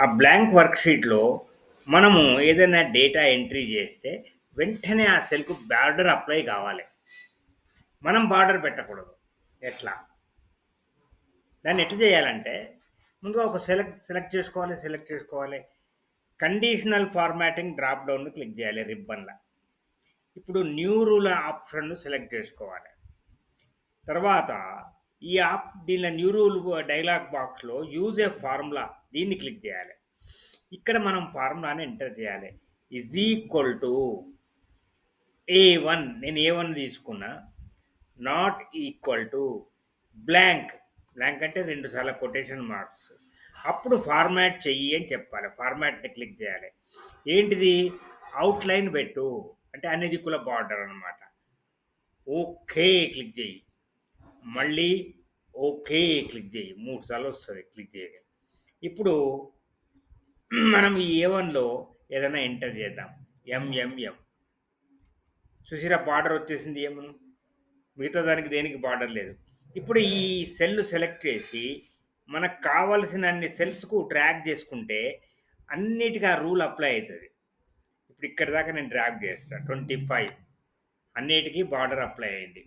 ఆ బ్లాంక్ వర్క్షీట్‌లో మనము ఏదైనా డేటా ఎంట్రీ చేస్తే వెంటనే ఆ సెల్‌కు బార్డర్ అప్లై కావాలి. మనం బార్డర్ పెట్టకూడదు. ఎట్లా? దాన్ని ఎట్లా చేయాలంటే ముందుగా ఒక సెలెక్ట్ సెలెక్ట్ చేసుకోవాలి. సెలెక్ట్ చేసుకోవాలి. కండిషనల్ ఫార్మాటింగ్ డ్రాప్ డౌన్ను క్లిక్ చేయాలి రిబ్బన్‌ల. ఇప్పుడు న్యూ రూల్ ఆప్షన్‌ను సెలెక్ట్ చేసుకోవాలి. తర్వాత ఈ యాప్ దీనిలో న్యూ రూల్ డైలాగ్ బాక్స్‌లో యూజ్ ఏ ఫార్ములా దీన్ని క్లిక్ చేయాలి. ఇక్కడ మనం ఫార్ములాని ఎంటర్ చేయాలి. Is equal to A one నేను ఏ వన్ తీసుకున్నా. Not equal to blank blank అంటే రెండు సార్లు కొటేషన్ మార్క్స్. అప్పుడు ఫార్మాట్ చెయ్యి అని చెప్పాలి. ఫార్మాట్‌ని క్లిక్ చేయాలి. ఏంటిది? అవుట్‌లైన్ పెట్టు. అంటే అన్ని దిక్కుల బార్డర్ అన్నమాట. ఓకే క్లిక్ చెయ్యి. మళ్ళీ ఓకే క్లిక్ చేయి మూడు సార్లు వస్తుంది క్లిక్ చేయగా ఇప్పుడు మనం ఈ ఏ వన్లో ఏదైనా ఎంటర్ చేద్దాం. ఎంఎంఎం. చూసిరా బార్డర్ వచ్చేసింది ఏమను. మిగతా దానికి దేనికి బార్డర్ లేదు. ఇప్పుడు ఈ సెల్ సెలెక్ట్ చేసి మనకు కావాల్సిన అన్ని సెల్స్‌కు డ్రాగ్ చేసుకుంటే అన్నిటికీ ఆ రూల్ అప్లై అవుతుంది ఇప్పుడు ఇక్కడ దాకా నేను డ్రాగ్ చేస్తా. 25 అన్నిటికి బార్డర్ అప్లై అయింది.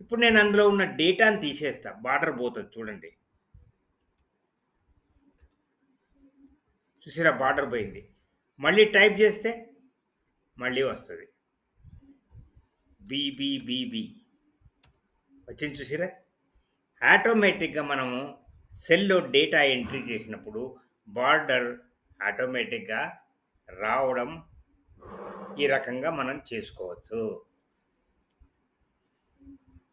ఇప్పుడు నేను అందులో ఉన్న డేటాని తీసేస్తా. బార్డర్ పోతుంది చూడండి. చూసిరా బార్డర్ పోయింది. మళ్ళీ టైప్ చేస్తే మళ్ళీ వస్తుంది బీబీబీబీ వచ్చింది చూసిరా ఆటోమేటిక్‌గా మనము సెల్‌లో డేటా ఎంట్రీ చేసినప్పుడు బార్డర్ ఆటోమేటిక్‌గా రావడం ఈ రకంగా మనం చేసుకోవచ్చు.